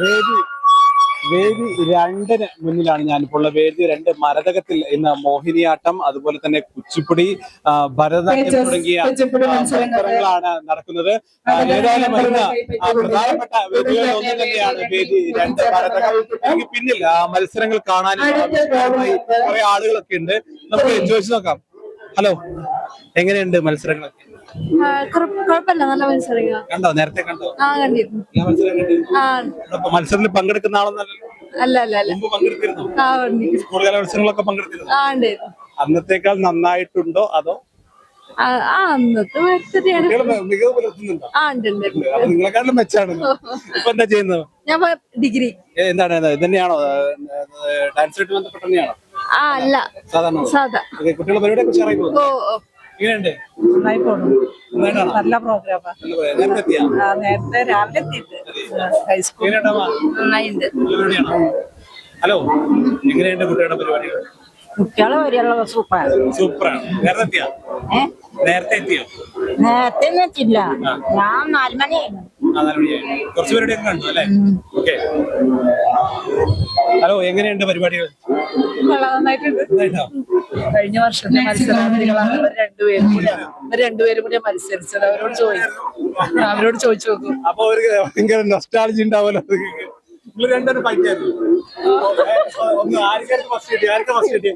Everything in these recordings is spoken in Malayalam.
വേദി വേദി രണ്ടിന് മുന്നിലാണ് ഞാനിപ്പോൾ ഉള്ള വേദി രണ്ട് മരതകത്തിൽ ഇന്ന് മോഹിനിയാട്ടം അതുപോലെ തന്നെ കുച്ചിപ്പുടി ഭരതനാട്യം തുടങ്ങിയ മത്സരങ്ങളാണ് നടക്കുന്നത്. ഏതായാലും ഇന്ന് പ്രധാനപ്പെട്ട വേദികളിൽ ഒന്ന് തന്നെയാണ് വേദി രണ്ട് ഭരതകം എനിക്ക് പിന്നിൽ മത്സരങ്ങൾ കാണാനും കുറെ ആളുകളൊക്കെ ഉണ്ട്. നമുക്ക് ചോദിച്ചു നോക്കാം. ഹലോ എങ്ങനെയുണ്ട് മത്സരങ്ങളൊക്കെ? കുഴപ്പമില്ല. നല്ല കണ്ടോ? നേരത്തെ കണ്ടോ? ആ കണ്ടിരുന്നു ആ. മത്സരത്തിൽ പങ്കെടുക്കുന്ന ആളൊന്നല്ലല്ലോ അല്ല അല്ല അല്ല. മുമ്പ് പങ്കെടുത്തിരുന്നു? ആ ഉണ്ട്. സ്കൂൾ കലോത്സവങ്ങളൊക്കെ പങ്കെടുത്തിരുന്നു? ആ ഉണ്ടായിരുന്നു. അന്നത്തേക്കാൾ നന്നായിട്ടുണ്ടോ? അതോ? ആ ആ, അന്നത്തെ മത്സരമാണ് കുട്ടികൾ മികവ് പുലർത്തുന്നുണ്ടോ? ആ ഉണ്ട് ഉണ്ട് ഉണ്ട്. അപ്പൊ നിങ്ങളെക്കാളും മെച്ചാണ് ഇപ്പൊ എന്താ ചെയ്യുന്നത്? ഞാൻ ഡിഗ്രി. ഏ, എന്താണ് ഇത് തന്നെയാണോ? ഡാൻസുമായിട്ട് ബന്ധപ്പെട്ട് തന്നെയാണോ? ആ അല്ല. സാധാരണ സാധാ. ഓക്കെ പരിപാടിയെ കുറിച്ച് അറിയുമോ? ഓ ഓ. എങ്ങനെയുണ്ട്? നന്നായി പോണു നന്നായിട്ടാണോ? നല്ല പ്രോഗ്രാമാ നേരത്തെ രാവിലെ ഹൈസ്കൂൾ. നന്നായിണ്ട്. ഹലോ എങ്ങനെയുണ്ട് കുട്ടികളുടെ പരിപാടികൾ? കുട്ടികളെ വരെയുള്ള സൂപ്പറാണ്. സൂപ്പറാണ്. നേരത്തെ എത്തിയോ നേരത്തെ എത്തിയോ നേരത്തെ എത്തിയില്ല ഞാൻ നാല് മണിയായി. കുറച്ച് പരിപാടിയൊക്കെ കണ്ടു അല്ലേ? ഓക്കെ. ഹലോ എങ്ങനെയുണ്ട് പരിപാടികൾ? കഴിഞ്ഞ വർഷത്തെ മത്സരാർത്ഥികളാണ് ഇവർ രണ്ടുപേരും കൂടി ഇവർ രണ്ടുപേരും കൂടി മത്സരിച്ചത്. അവരോട് ചോദിച്ചു അവരോട് ചോദിച്ചു നോക്കും. അപ്പൊ അവർക്ക് ഭയങ്കര നൊസ്റ്റാളജി നിങ്ങൾ രണ്ടുപേരും ആർക്കാർക്ക് ഫസ്റ്റ് കിട്ടി ആർക്കാ ഫസ്റ്റ് കിട്ടി.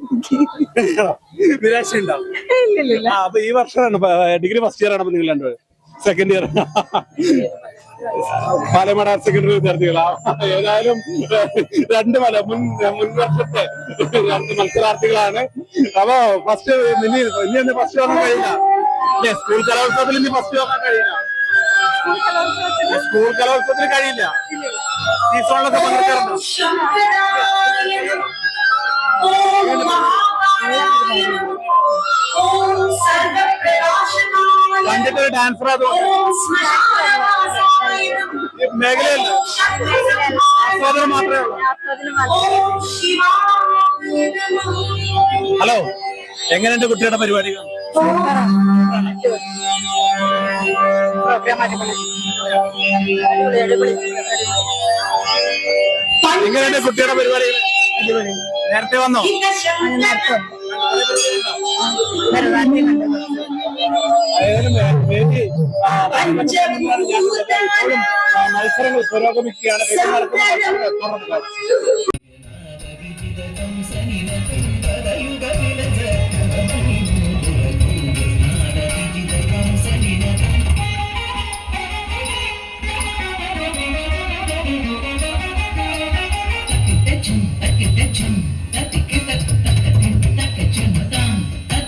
നിരാശ ഉണ്ടാവും ആ അപ്പൊ ഈ വർഷമാണ് ഡിഗ്രി ഫസ്റ്റ് ഇയർ ആണ് നിങ്ങൾ രണ്ടുപേരും. സെക്കൻഡ് ഇയർ പാലമട സെക്കൻഡറി വിദ്യാർത്ഥികളാ. ഏതായാലും രണ്ട് മല മുൻ മുൻ വർഷത്തെ രണ്ട് മത്സരാർത്ഥികളാണ് അപ്പൊ ഫസ്റ്റ് ഇനി ഇനി ഒന്ന് ഫസ്റ്റ് വാങ്ങാൻ കഴിയില്ല സ്കൂൾ കലോത്സവത്തിൽ ഇനി ഫസ്റ്റ് വാങ്ങാൻ കഴിയില്ല. സ്കൂൾ കലോത്സവത്തിന് കഴിയില്ല. സീസണിലൊക്കെ പങ്കെടുക്കാറുണ്ട്? കണ്ടിട്ടൊരു ഡാൻസർ ഈ മേഖലയല്ല? ആസ്വാദനം മാത്രമേ ഉള്ളൂ. ഹലോ എങ്ങനെയുണ്ട് കുട്ടിയുടെ പരിപാടികൾ? എങ്ങനെയുണ്ട് കുട്ടിയുടെ പരിപാടികൾ? നേരത്തെ വന്നോ? നേരത്തെ മത്സരങ്ങൾ പുരോഗമിക്കുകയാണ് തുറന്നത്